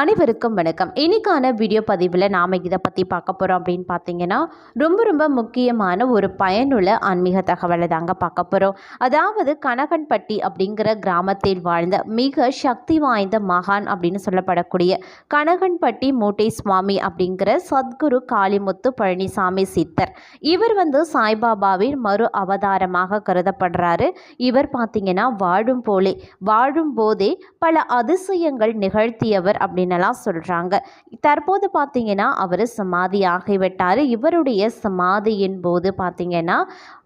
அனைவருக்கும் வணக்கம். இன்னைக்கான வீடியோ பதிவில் நாம் இதை பற்றி பார்க்க போகிறோம் அப்படின்னு பார்த்தீங்கன்னா ரொம்ப ரொம்ப முக்கியமான ஒரு பயனுள்ள ஆன்மீக தகவலை தாங்க பார்க்க போகிறோம் அதாவது கனகன்பட்டி அப்படிங்கிற கிராமத்தில் வாழ்ந்த மிக சக்தி வாய்ந்த மகான் அப்படின்னு சொல்லப்படக்கூடிய கனகன்பட்டி மூட்டை சுவாமி அப்படிங்கிற சத்குரு காளிமுத்து பழனிசாமி சித்தர். இவர் வந்து சாய்பாபாவின் மறு அவதாரமாக கருதப்படுறாரு. இவர் பார்த்தீங்கன்னா வாழும் போலே வாழும் போதே பல அதிசயங்கள் நிகழ்த்தியவர் அப்படின்னு அப்படின்னலாம் சொல்கிறாங்க தற்போது பார்த்தீங்கன்னா அவர் சமாதி ஆகிவிட்டார். இவருடைய சமாதியின் போது பார்த்தீங்கன்னா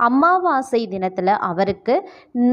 அமாவாசை தினத்தில் அவருக்கு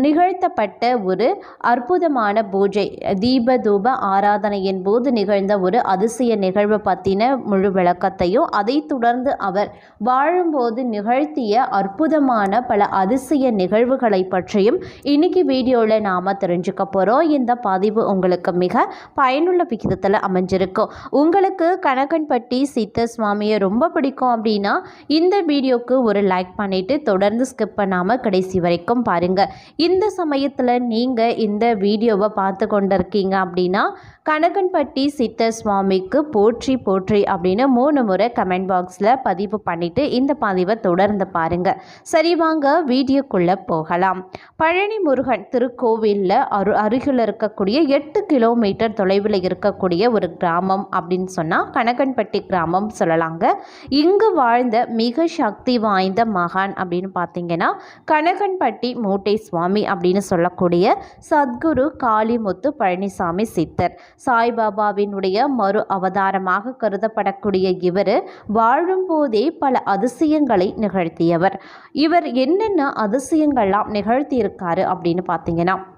நிகழ்த்தப்பட்ட ஒரு அற்புதமான பூஜை தீப தூப ஆராதனையின் போது நிகழ்ந்த ஒரு அதிசய நிகழ்வு பற்றின முழு விளக்கத்தையும் அதைத் தொடர்ந்து அவர் வாழும்போது நிகழ்த்திய அற்புதமான பல அதிசய நிகழ்வுகளை பற்றியும் இன்னைக்கு வீடியோவில் நாம் தெரிஞ்சுக்க போகிறோம் இந்த பதிவு உங்களுக்கு மிக பயனுள்ள விகிதத்தில் அமைஞ்சிருக்கும். உங்களுக்கு கணக்கன்பட்டி சித்த சுவாமியை ரொம்ப பிடிக்கும் அப்படின்னா இந்த வீடியோக்கு ஒரு லைக் பண்ணிவிட்டு தொடர்ந்து ஸ்கிப் பண்ணாமல் கடைசி வரைக்கும் பாருங்கள் இந்த சமயத்தில் நீங்கள் இந்த வீடியோவை பார்த்து கொண்டிருக்கீங்க அப்படின்னா கணக்கன்பட்டி சித்த சுவாமிக்கு போற்றி போற்றி அப்படின்னு மூணு முறை கமெண்ட் பாக்ஸில் பதிவு பண்ணிவிட்டு இந்த பதிவை தொடர்ந்து பாருங்கள் சரி வாங்க வீடியோக்குள்ளே போகலாம். பழனி முருகன் திருக்கோவிலில் அரு அருகில் இருக்கக்கூடிய எட்டு கிலோமீட்டர் தொலைவில் இருக்கக்கூடிய ஒரு கிராமம் அப்படின்னு சொன்னால் கணக்கன்பட்டி கிராமம் சொல்லலாங்க. இங்கு வாழ்ந்த மிக சக்தி வாய்ந்த மகான் அப்படின்னு பார்த்தீங்கன்னா கணக்கன்பட்டி மூட்டை சுவாமி அப்படின்னு சொல்லக்கூடிய சத்குரு காளிமுத்து பழனிசாமி சித்தர். சாய்பாபாவினுடைய மறு அவதாரமாக கருதப்படக்கூடிய இவர் வாழும்போதே பல அதிசயங்களை நிகழ்த்தியவர். இவர் என்னென்ன அதிசயங்கள்லாம் நிகழ்த்தியிருக்காரு அப்படின்னு பார்த்தீங்கன்னா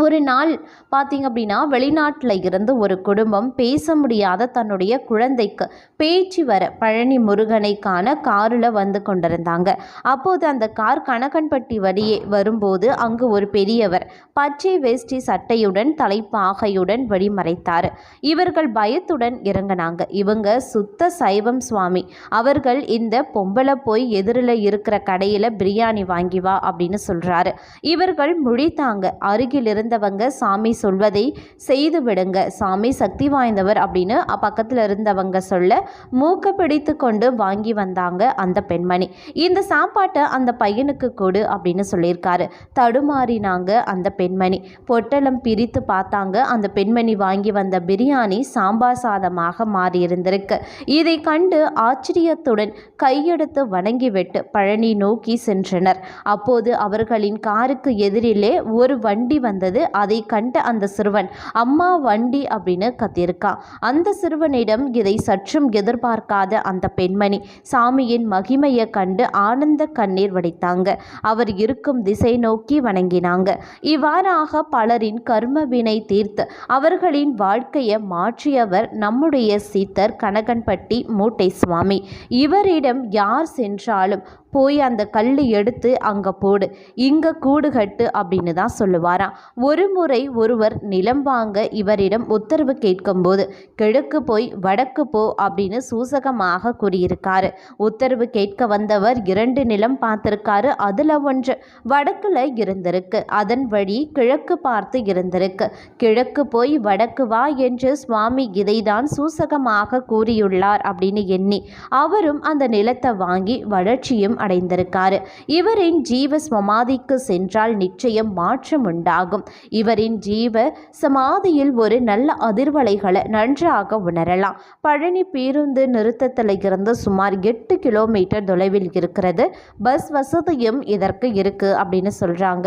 ஒரு நாள் பார்த்தீங்க அப்படின்னா வெளிநாட்டில் இருந்து ஒரு குடும்பம் பேச முடியாத தன்னுடைய குழந்தைக்கு பேச்சு வர பழனி முருகனை காண காரில் வந்து கொண்டிருந்தாங்க. அப்போது அந்த கார் கணக்கன்பட்டி வழியே வரும்போது அங்கு ஒரு பெரியவர் பச்சை வேஷ்டி சட்டையுடன் தலைப்பாகையுடன் வழிமறைத்தார். இவர்கள் பயத்துடன் இறங்கினாங்க. இவங்க சுத்த சைவம் சுவாமி. அவர்கள் இந்த பொம்பளை போய் எதிரில் இருக்கிற கடையில் பிரியாணி வாங்கி வா அப்படின்னு சொல்கிறாரு இவர்கள் முழித்தாங்க. அருகிலிருந்து இருந்தவங்க சாமி சொல்வதை செய்து விடுங்க. சாமி சக்தி வாய்ந்தவர் அப்படின்னு பக்கத்தில் இருந்தவங்க சொல்ல மூக்க பிடித்து கொண்டு வாங்கி வந்தாங்க அந்த பெண்மணி. இந்த சாப்பாட்டை அந்த பையனுக்கு கொடு அப்படின்னு சொல்லியிருக்காரு. தடுமாறினாங்க அந்த பெண்மணி. பொட்டலம் பிரித்து பார்த்தாங்க. அந்த பெண்மணி வாங்கி வந்த பிரியாணி சாம்பார் சாதமாக மாறியிருந்திருக்கு. இதை கண்டு ஆச்சரியத்துடன் கையெடுத்து வணங்கிவிட்டு பழனி நோக்கி சென்றனர். அப்போது அவர்களின் காருக்கு எதிரிலே ஒரு வண்டி வந்தது. அதை கண்ட அந்த சிறுவன் அம்மா வண்டி அப்படின்னு கத்தியிருக்கான் அந்த சிறுவனிடம் இதை சற்றும் எதிர்பார்க்காத அந்த பெண்மணி சாமியின் மகிமையை கண்டு ஆனந்த கண்ணீர் வடித்தாங்க. அவர் இருக்கும் திசை நோக்கி வணங்கினாங்க. இவ்வாறாக பலரின் கர்ம வினை தீர்த்து அவர்களின் வாழ்க்கையை மாற்றியவர் நம்முடைய சீத்தர் கனகன்பட்டி மூட்டை சுவாமி இவரிடம் யார் சென்றாலும் போய் அந்த கல் எடுத்து அங்கே போடு. இங்கே கூடு கட்டு அப்படின்னு தான் சொல்லுவாராம். ஒரு முறை ஒருவர் நிலம் வாங்க இவரிடம் உத்தரவு கேட்கும்போது கிழக்கு போய் வடக்கு போ அப்படின்னு சூசகமாக கூறியிருக்காரு. உத்தரவு கேட்க வந்தவர் இரண்டு நிலம் பார்த்திருக்காரு அதில் ஒன்று வடக்கில் இருந்திருக்கு. அதன் வழி கிழக்கு பார்த்து இருந்திருக்கு. கிழக்கு போய் வடக்கு வா என்று சுவாமி இதைதான் சூசகமாக கூறியுள்ளார் அப்படின்னு எண்ணி அவரும் அந்த நிலத்தை வாங்கி வளர்ச்சியும் அடைந்திருக்காரு. இவரின் ஜீவ சமாதிக்கு சென்றால் நிச்சயம் மாற்றம் உண்டாகும். இவரின் ஜீவ சமாதியில் ஒரு நல்ல அதிர்வலைகளை நன்றாக உணரலாம். பழனி பேருந்து நிறுத்தத்தில் இருந்து சுமார் எட்டு கிலோமீட்டர் தொலைவில் இருக்கிறது. பஸ் வசதியும் இதற்கு இருக்கு அப்படின்னு சொல்றாங்க.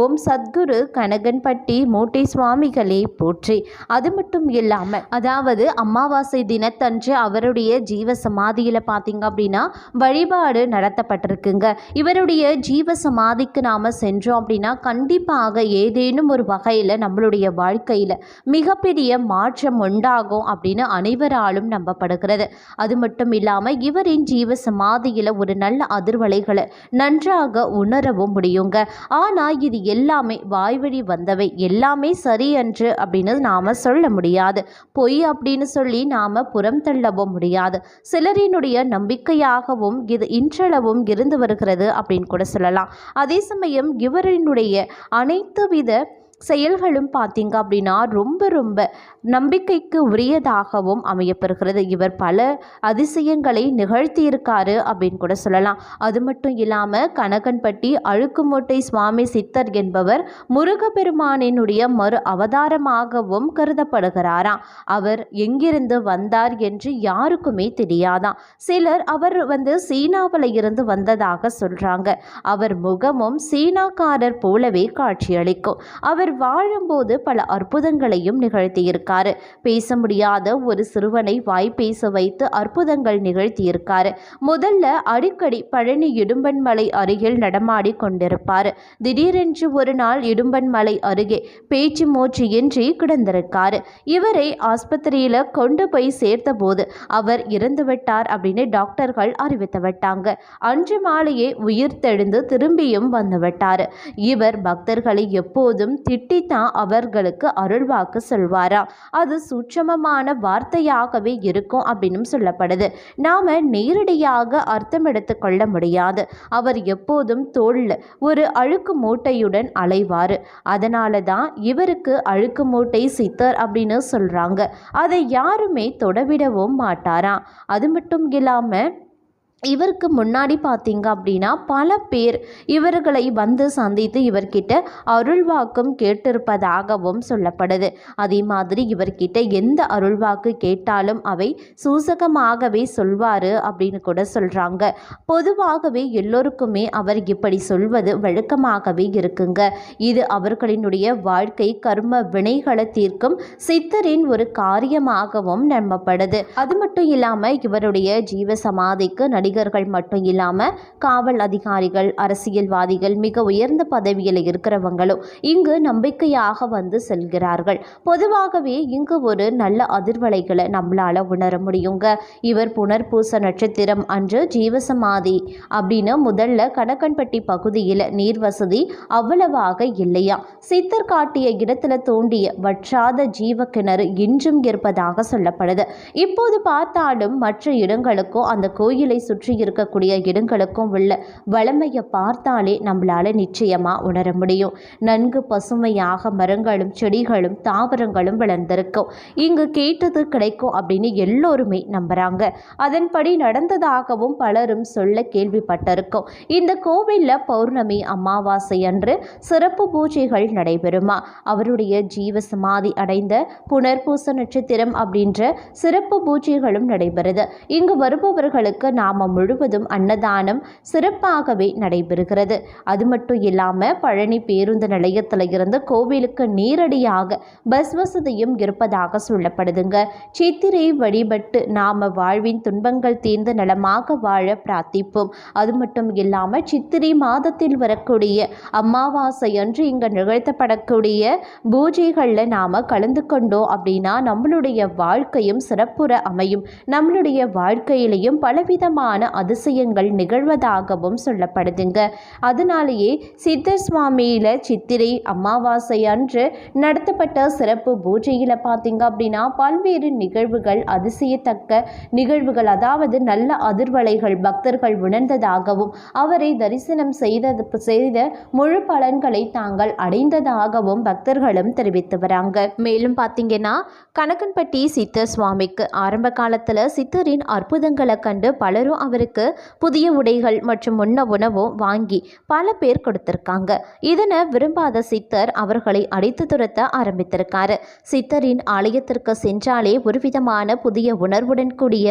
ஓம் சத்குரு கனகன்பட்டி மூட்டை சுவாமிகளே போற்றி. அது மட்டும் இல்லாமல் அதாவது அமாவாசை தினத்தன்று அவருடைய ஜீவ சமாதியில் பார்த்தீங்க அப்படின்னா வழிபாடு நடத்த நடத்தப்பட்டிருக்குங்க இவருடைய ஜீவ சமாதிக்கு நாம் சென்றோம் அப்படின்னா கண்டிப்பாக ஏதேனும் ஒரு வகையில் நம்மளுடைய வாழ்க்கையில் மிகப்பெரிய மாற்றம் உண்டாகும் அப்படின்னு அனைவராலும் நம்பப்படுகிறது. அது மட்டும் இல்லாமல் இவரின் ஜீவ சமாதியில் ஒரு நல்ல அதிர்வலைகளை நன்றாக உணரவும் முடியுங்க. ஆனால் இது எல்லாமே வாய்வழி வந்தவை. எல்லாமே சரி என்று அப்படின்னு நாம் சொல்ல முடியாது. பொய் அப்படின்னு சொல்லி நாம் புறம் தள்ளவும் முடியாது. சிலரினுடைய நம்பிக்கையாகவும் இது இன்றளவும் இருந்து வருகிறது அப்படின்னு கூட சொல்லலாம். அதே சமயம் இவரினுடைய அனைத்து வித செயல்களும் பார்த்தீங்க அப்படின்னா ரொம்ப ரொம்ப நம்பிக்கைக்கு உரியதாகவும் அமையப்பெறுகிறது. இவர் பல அதிசயங்களை நிகழ்த்தியிருக்காரு அப்படின்னு கூட சொல்லலாம். அது மட்டும் இல்லாமல் கனகன்பட்டி அழுக்குமோட்டை சுவாமி சித்தர் என்பவர் முருகப்பெருமானினுடைய மறு அவதாரமாகவும் கருதப்படுகிறாராம். அவர் எங்கிருந்து வந்தார் என்று யாருக்குமே தெரியாதாம். சிலர் அவர் வந்து சீனாவில் இருந்து வந்ததாக சொல்கிறாங்க அவர் முகமும் சீனாக்காரர் போலவே காட்சியளிக்கும். அவர் வாழும்போது பல அற்புதங்களையும் நிகழ்த்தியிருக்கார். பேச முடியாத ஒரு சிறுவனை வாய் பேச வைத்து அற்புதங்கள் நிகழ்த்தியிருக்காரு. முதல்ல அடிக்கடி பழனி இடும்பன்மலை அருகில் நடமாடி கொண்டிருப்பார். திடீரென்று ஒரு நாள் இடும்பன்மலை அருகே பேச்சு மூச்சு இன்றி கிடந்திருக்காரு. இவரை ஆஸ்பத்திரியில் கொண்டு போய் சேர்த்தபோது அவர் இறந்துவிட்டார் அப்படின்னு டாக்டர்கள் அறிவித்து விட்டாங்க. அன்று மாலையே உயிர் தெழுந்து திரும்பியும் வந்துவிட்டார் இவர் பக்தர்களை எப்போதும் திட்டித்தான் அவர்களுக்கு அருள்வாக்கு சொல்வாராம். அது சூட்சமமான வார்த்தையாகவே இருக்கும் அப்படின்னு சொல்லப்படுது. நாம நேரடியாக அர்த்தம் எடுத்துக்கொள்ள முடியாது. அவர் எப்போதும் தோல் ஒரு அழுக்கு மூட்டையுடன் அலைவார். அதனால தான் இவருக்கு அழுக்கு மூட்டை சித்தர் அப்படின்னு சொல்றாங்க. அதை யாருமே தொடவிடவும் மாட்டாராம். அது மட்டும் இல்லாமல் இவருக்கு முன்னாடி பார்த்தீங்க அப்படின்னா பல பேர் இவர்களை வந்து சந்தித்து இவர்கிட்ட அருள்வாக்கும் கேட்டிருப்பதாகவும் சொல்லப்படுது. அதே மாதிரி இவர்கிட்ட எந்த அருள்வாக்கு கேட்டாலும் அவை சூசகமாகவே சொல்வார் அப்படின்னு கூட சொல்கிறாங்க பொதுவாகவே எல்லோருக்குமே அவர் இப்படி சொல்வது வழக்கமாகவே இருக்குங்க. இது அவர்களினுடைய வாழ்க்கை கர்ம வினைகளை தீர்க்கும் சித்தரின் ஒரு காரியமாகவும் நம்பப்படுது. அது மட்டும் இல்லாமல் இவருடைய ஜீவ சமாதிக்கு நடிகர்கள் மட்டும் இல்லாமல் காவல் அதிகாரிகள் அரசியல்வாதிகள் மிக உயர்ந்த பதவியில் இருக்கிறவங்களும் இங்கு நம்பிக்கையாக வந்து செல்கிறார்கள். பொதுவாகவே இங்கு ஒரு நல்ல அதிர்வலைகளை நம்மளால் உணர முடியுங்க. இவர் புனர்பூச நட்சத்திரம் அன்று ஜீவசமாதி அப்படின்னு முதல்ல கணக்கன்பட்டி பகுதியில் நீர் வசதி அவ்வளவாக இல்லையா? சித்தர் காட்டிய இடத்துல தோண்டிய வற்றாத ஜீவ கிணறு இன்றும் இருப்பதாக சொல்லப்படுது. இப்போது பார்த்தாலும் மற்ற இடங்களுக்கும் அந்த கோயிலை சுற்றி இருக்கக்கூடிய இடங்களுக்கும் உள்ள வளமையை பார்த்தாலே நம்மளால நிச்சயமா உணர முடியும். நன்கு பசுமையாக மரங்களும் செடிகளும் தாவரங்களும் வளர்ந்திருக்கும். இங்கு கேட்டது கிடைக்கும் அப்படின்னு எல்லோருமே நம்புறாங்க. அதன்படி நடந்ததாகவும் பலரும் சொல்ல கேள்விப்பட்டிருக்கோம். இந்த கோவிலில் பௌர்ணமி அமாவாசை அன்று சிறப்பு பூஜைகள் நடைபெறுமா? அவருடைய ஜீவ சமாதி அடைந்த புனர்பூச நட்சத்திரம் அப்படின்ற சிறப்பு பூஜைகளும் நடைபெறுது. இங்கு வருபவர்களுக்கு நாம முழுவதும் அன்னதானம் சிறப்பாகவே நடைபெறுகிறது. அது மட்டும் இல்லாமல் பழனி பேருந்து நிலையத்தில் இருந்து கோவிலுக்கு நேரடியாக பஸ் வசதியும் இருப்பதாக சொல்லப்படுதுங்க. சித்திரை வழிபட்டு நாம வாழ்வின் துன்பங்கள் தீர்ந்து நலமாக வாழ பிரார்த்திப்போம். அது மட்டும் இல்லாமல் சித்திரை மாதத்தில் வரக்கூடிய அமாவாசை அன்று இங்கு நிகழ்த்தப்படக்கூடிய பூஜைகளில் நாம் கலந்து கொண்டோம் அப்படின்னா நம்மளுடைய வாழ்க்கையும் சிறப்புற அமையும். நம்மளுடைய வாழ்க்கையிலையும் பலவிதமான அதிசயங்கள் நிகழ்வதாகவும் சொல்லப்படுதுங்க. அதனாலேயே சித்தர் சுவாமியில் சித்திரை அமாவாசை அன்று நடத்தப்பட்ட சிறப்பு பூஜையில் பார்த்தீங்க அப்படின்னா பல்வேறு நிகழ்வுகள் அதிசயத்தக்க நிகழ்வுகள் அதாவது நல்ல அதிர்வலைகள் பக்தர்கள் உணர்ந்ததாகவும் அவரை தரிசனம் செய்தது செய்த முழு பலன்களை தாங்கள் அடைந்ததாகவும் பக்தர்களும் தெரிவித்து வராங்க. மேலும் பார்த்தீங்கன்னா கணக்கன்பட்டி சித்தர் சுவாமிக்கு ஆரம்ப காலத்தில் சித்தரின் அற்புதங்களை கண்டு பலரும் அவருக்கு புதிய உடைகள் மற்றும் உண்ண உணவும் வாங்கி பல பேர் கொடுத்திருக்காங்க. இதனை விரும்பாத சித்தர் அவர்களை அடித்து துரத்த ஆரம்பித்திருக்காரு. சித்தரின் ஆலயத்திற்கு சென்றாலே ஒருவிதமான புதிய உணர்வுடன் கூடிய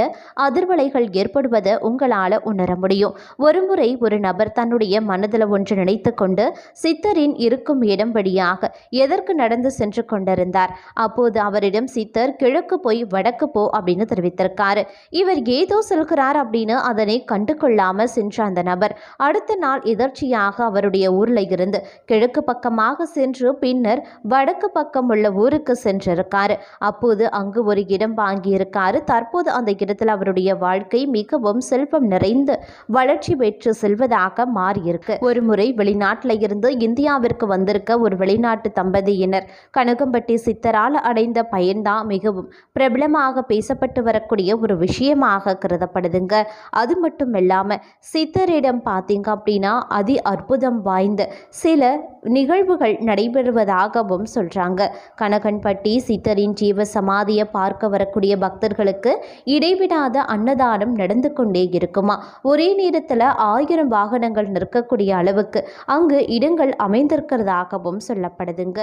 அதிர்வலைகள் ஏற்படுவதை உங்களால் உணர முடியும். ஒருமுறை ஒரு நபர் தன்னுடைய மனதில் ஒன்று நினைத்து கொண்டு சித்தரின் இருக்கும் இடம் வழியாக எதற்கு நடந்து சென்று கொண்டிருந்தார். அப்போது அவரிடம் சித்தர் கிழக்கு போய் வடக்கு போ அப்படின்னு தெரிவித்திருக்காரு. இவர் ஏதோ சொல்கிறார் அப்படின்னு அதனை கண்டு கொள்ளாமல் சென்ற அந்த நபர். அடுத்த நாள் எதர்ச்சியாக அவருடைய ஊரில் இருந்து கிழக்கு பக்கமாக சென்று பின்னர் வடக்கு பக்கம் உள்ள ஊருக்கு சென்றிருக்காரு. அப்போது அங்கு ஒரு இடம் வாங்கியிருக்காரு. தற்போது அந்த இடத்தில் அவருடைய வாழ்க்கை மிகவும் செல்வம் நிறைந்து வளர்ச்சி பெற்று செல்வதாக மாறியிருக்கு. ஒரு முறை வெளிநாட்டில் இருந்து இந்தியாவிற்கு வந்திருக்க ஒரு வெளிநாட்டு தம்பதியினர் கனகம்பட்டி சித்தரால் அடைந்த பயன்தான் மிகவும் பிரபலமாக பேசப்பட்டு வரக்கூடிய ஒரு விஷயமாக கருதப்படுதுங்க. அது மட்டும் இல்லாமல் சித்தரிடம் பார்த்தீங்க அப்படின்னா அதி அற்புதம் வாய்ந்த சில நிகழ்வுகள் நடைபெறுவதாகவும் சொல்கிறாங்க கனகன்பட்டி சித்தரின் ஜீவ சமாதியை பார்க்க வரக்கூடிய பக்தர்களுக்கு இடைவிடாத அன்னதானம் நடந்து கொண்டே இருக்குமா? ஒரே நேரத்தில் ஆயிரம் வாகனங்கள் நிற்கக்கூடிய அளவுக்கு அங்கு இடங்கள் அமைந்திருக்கிறதாகவும் சொல்லப்படுதுங்க.